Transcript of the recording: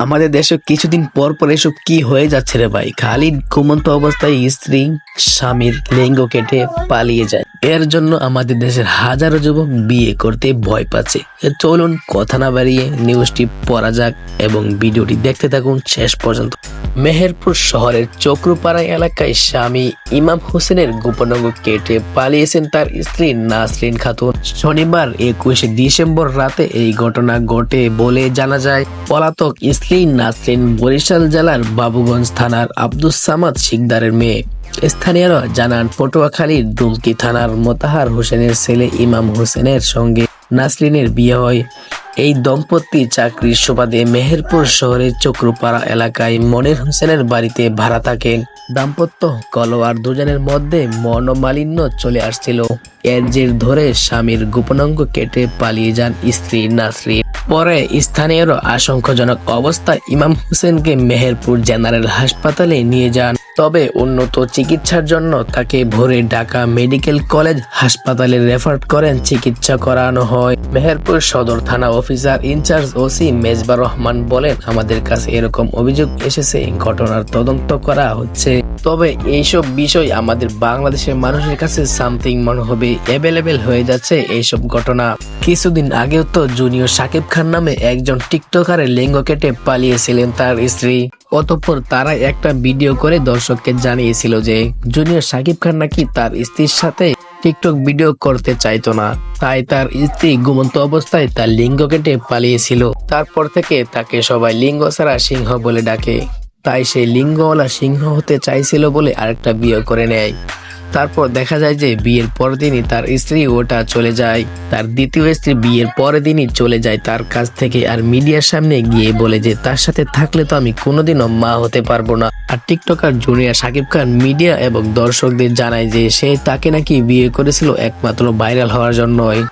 আমাদের দেশে কিছুদিন পর পর এসব কি হয়ে যাচ্ছে রে ভাই? খালি ঘুমন্ত অবস্থায় স্ত্রী, স্বামীর লিঙ্গ কেটে পালিয়ে যায়। এর জন্য আমাদের দেশের হাজারো যুবক বিয়ে করতে ভয় পাচ্ছে। চলুন কথা না বাড়িয়ে নিউজটি পড়া যাক এবং ভিডিওটি দেখতে থাকুন শেষ পর্যন্ত। মেহেরপুর শহরের চক্রপাড়া এলাকায় স্বামী ইমাম হোসেনের গোপনাঙ্গ কেটে পালিয়েছেন তার স্ত্রী নাসরিন খাতুন। শনিবার একুশে ডিসেম্বর রাতে এই ঘটনা ঘটে বলে জানা যায়, পলাতক স্ত্রী নাসরিন বরিশাল জেলার বাবুগঞ্জ থানার আব্দুস সামাদ শিকদারের মেয়ে। স্থানীয়রা জানান, পটুয়াখালীর দুমকি থানার মোতাহার হোসেনের ছেলে ইমাম হোসেনের সঙ্গে নাসরিনের বিয়ে হয়। এই দম্পতি চাকরির সুবাদে মেহেরপুর শহরের চক্রপাড়া এলাকায় মনির হোসেনের বাড়িতে ভাড়া থাকেন দাম্পত্য কল আর দুজনের মধ্যে মনোমালিন্য চলে আসছিল। এর জের ধরে স্বামীর গোপনাঙ্গ কেটে পালিয়ে যান স্ত্রী নাসরিন। পরে স্থানীয়রা আশঙ্কাজনক অবস্থায় ইমাম হোসেনকে মেহেরপুর জেনারেল হাসপাতালে নিয়ে যান। তবে উন্নত চিকিৎসার জন্য তাকে ভোরে ঢাকা মেডিকেল কলেজ হাসপাতালে রেফার করেন চিকিৎসা করানো হয়। মেহেরপুর সদর থানা officer in charge OC Mezba Rahman বলেন, আমাদের কাছে এরকম অভিযোগ এসেছে ঘটনার তদন্ত করা হচ্ছে। তবে এইসব বিষয় আমাদের বাংলাদেশের মানুষের কাছে সামথিং মনে হবে অ্যাভেলেবেল হয়ে যাচ্ছে এইসব ঘটনা। কিছুদিন আগেও তো জুনিয়র সাকিব খান নামে একজন টিকটকারের লিঙ্গ কেটে পালিয়েছিলেন তার স্ত্রী। অতঃপর তারা একটা ভিডিও করে দর্শককে জানিয়েছিল যে, জুনিয়র সাকিব খান নাকি তার স্ত্রীর সাথে টিকটক ভিডিও করতে চাইতো না। তাই তার স্ত্রী ঘুমন্ত অবস্থায় তার লিঙ্গ কেটে পালিয়েছিল। তারপর থেকে তাকে সবাই লিঙ্গ ছাড়া সিংহ বলে ডাকে। তাই সেই লিঙ্গওয়ালা সিংহ হতে চাইছিল বলে আরেকটা বিয়ে করে নেয়। তারপর দেখা যায় যে বিয়ের পরের দিনই তার স্ত্রী ওটা চলে যায়। তার দ্বিতীয় স্ত্রী বিয়ের পরের দিনই চলে যায় তার কাছ থেকে আর মিডিয়ার সামনে গিয়ে বলে যে, তার সাথে থাকলে তো আমি কোনোদিনও মা হতে পারব না। আর TikToker junior Shakib Khan media এবং দর্শকদের জানায় যে, সে তাকে নাকি বিয়ে করেছিল একমাত্র ভাইরাল হওয়ার জন্যই।